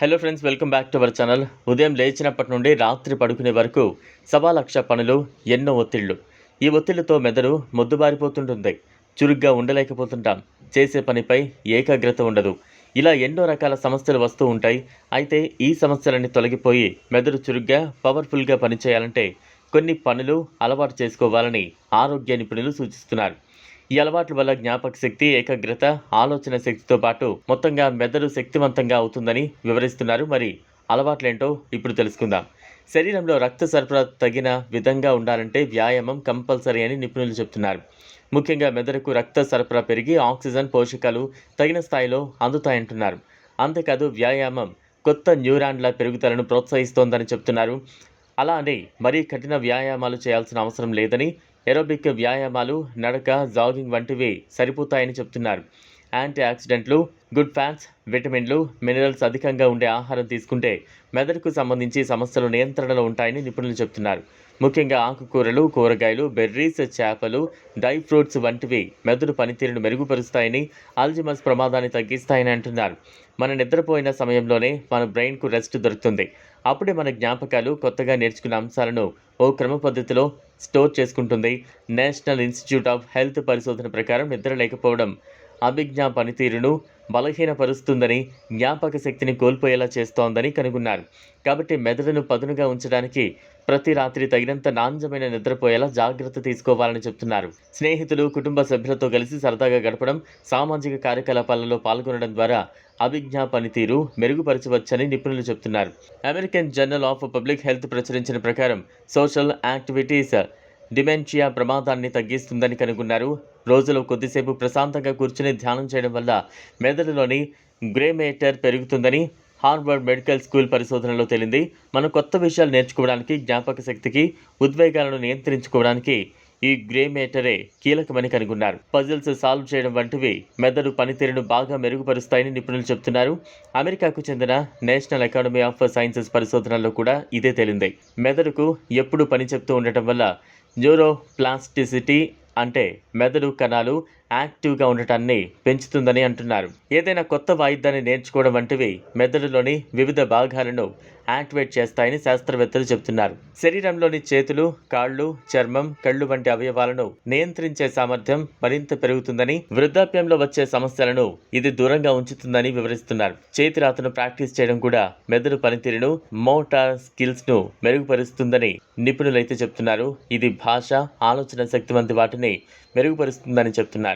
Hello friends welcome back to our channel ఉదయం లేచినప్పటి నుండి రాత్రి పడుకునే వరకు సవా లక్ష పనులు ఎన్నో ఒత్తిళ్ళు. ఈ ఒత్తిళ్ళతో మెదడు మొద్దుబారిపోతుంటుంది. చురుగ్గా ఉండలేకపోతుంటాం. చేసే పనిపై ఏకాగ్రత ఉండదు. ఇలా ఎన్నో రకాల సమస్యలు వస్తూ ఉంటాయి. అయితే ఈ సమస్యలన్నీ తొలగిపోయి మెదడు చురుగ్గా పవర్ఫుల్గా పనిచేయాలంటే కొన్ని పనులు అలవాటు చేసుకోవాలని ఆరోగ్య నిపుణులు సూచిస్తున్నారు. ఈ అలవాట్ల వల్ల జ్ఞాపక శక్తి ఏకాగ్రత ఆలోచన శక్తితో పాటు మొత్తంగా మెదడు శక్తివంతంగా అవుతుందని వివరిస్తున్నారు. మరి అలవాట్లేంటో ఇప్పుడు తెలుసుకుందాం. శరీరంలో రక్త సరఫరా తగిన విధంగా ఉండాలంటే వ్యాయామం కంపల్సరీ అని నిపుణులు చెప్తున్నారు. ముఖ్యంగా మెదడుకు రక్త సరఫరా పెరిగి ఆక్సిజన్ పోషకాలు తగిన స్థాయిలో అందుతాయంటున్నారు. అంతేకాదు వ్యాయామం కొత్త న్యూరాన్ల పెరుగుదలను ప్రోత్సహిస్తోందని చెప్తున్నారు. అలా అని మరీ కఠిన వ్యాయామాలు చేయాల్సిన అవసరం లేదని ఎరోబిక్ వ్యాయామాలు నడక జాగింగ్ వంటివి సరిపోతాయని చెప్తున్నారు. యాంటీ ఆక్సిడెంట్లు గుడ్ ఫ్యాట్స్ విటమిన్లు మినరల్స్ అధికంగా ఉండే ఆహారం తీసుకుంటే మెదడుకు సంబంధించి సమస్యలు నియంత్రణలో ఉంటాయని నిపుణులు చెబుతున్నారు. ముఖ్యంగా ఆకుకూరలు కూరగాయలు బెర్రీస్ చేపలు డ్రై ఫ్రూట్స్ వంటివి మెదడు పనితీరును మెరుగుపరుస్తాయని ఆల్జిమస్ ప్రమాదాన్ని తగ్గిస్తాయని అంటున్నారు. మన నిద్రపోయిన సమయంలోనే మన బ్రెయిన్కు రెస్ట్ దొరుకుతుంది. అప్పుడే మన జ్ఞాపకాలు కొత్తగా నేర్చుకున్న అంశాలను ఓ క్రమ పద్ధతిలో స్టోర్ చేసుకుంటుంది. నేషనల్ ఇన్స్టిట్యూట్ ఆఫ్ హెల్త్ పరిశోధన ప్రకారం నిద్ర లేకపోవడం అభిజ్ఞా పనితీరును బలహీనపరుస్తుందని జ్ఞాపక శక్తిని కోల్పోయేలా చేస్తోందని కనుగొన్నారు. కాబట్టి మెదడును పదునుగా ఉంచడానికి ప్రతి రాత్రి తగినంత నాణ్యమైన నిద్రపోయేలా జాగ్రత్త తీసుకోవాలని చెప్తున్నారు. స్నేహితులు కుటుంబ సభ్యులతో కలిసి సరదాగా గడపడం సామాజిక కార్యకలాపాలలో పాల్గొనడం ద్వారా అభిజ్ఞా పనితీరు మెరుగుపరచవచ్చని నిపుణులు చెప్తున్నారు. American journal of public health ప్రచురించిన ప్రకారం సోషల్ యాక్టివిటీస్ డిమెన్షియా ప్రమాదాన్ని తగ్గిస్తుందని కనుగొన్నారు. రోజులో కొద్దిసేపు ప్రశాంతంగా కూర్చుని ధ్యానం చేయడం వల్ల మెదడులోని గ్రేమేటర్ పెరుగుతుందని హార్వర్డ్ మెడికల్ స్కూల్ పరిశోధనలో తేలింది. మనం కొత్త విషయాలు నేర్చుకోవడానికి జ్ఞాపక శక్తికి ఉద్వేగాలను నియంత్రించుకోవడానికి ఈ గ్రేమేటరే కీలకమని కనుగొన్నారు. పజిల్స్ సాల్వ్ చేయడం వంటివి మెదడు పనితీరును బాగా మెరుగుపరుస్తాయని నిపుణులు చెబుతున్నారు. అమెరికాకు చెందిన నేషనల్ అకాడమీ ఆఫ్ సైన్సెస్ పరిశోధనలో కూడా ఇదే తేలింది. మెదడుకు ఎప్పుడు పని చెప్తూ ఉండటం వల్ల న్యూరోప్లాస్టిసిటీ అంటే మెదడు కణాలు యాక్టివ్గా ఉండటాన్ని పెంచుతుందని అంటున్నారు. ఏదైనా కొత్త వాయిద్యాన్ని నేర్చుకోవడం వంటివి మెదడులోని వివిధ భాగాలను యాక్టివేట్ చేస్తాయని శాస్త్రవేత్తలు చెబుతున్నారు. శరీరంలోని చేతులు కాళ్ళు చర్మం కళ్ళు వంటి అవయవాలను నియంత్రించే సామర్థ్యం మరింత పెరుగుతుందని వృద్ధాప్యంలో వచ్చే సమస్యలను ఇది దూరంగా ఉంచుతుందని వివరిస్తున్నారు. చేతి రాతను ప్రాక్టీస్ చేయడం కూడా మెదడు పనితీరును మోటార్ స్కిల్స్ను మెరుగుపరుస్తుందని నిపుణులైతే చెప్తున్నారు. ఇది భాష ఆలోచన శక్తి వంటి వాటిని మెరుగుపరుస్తుందని చెప్తున్నారు.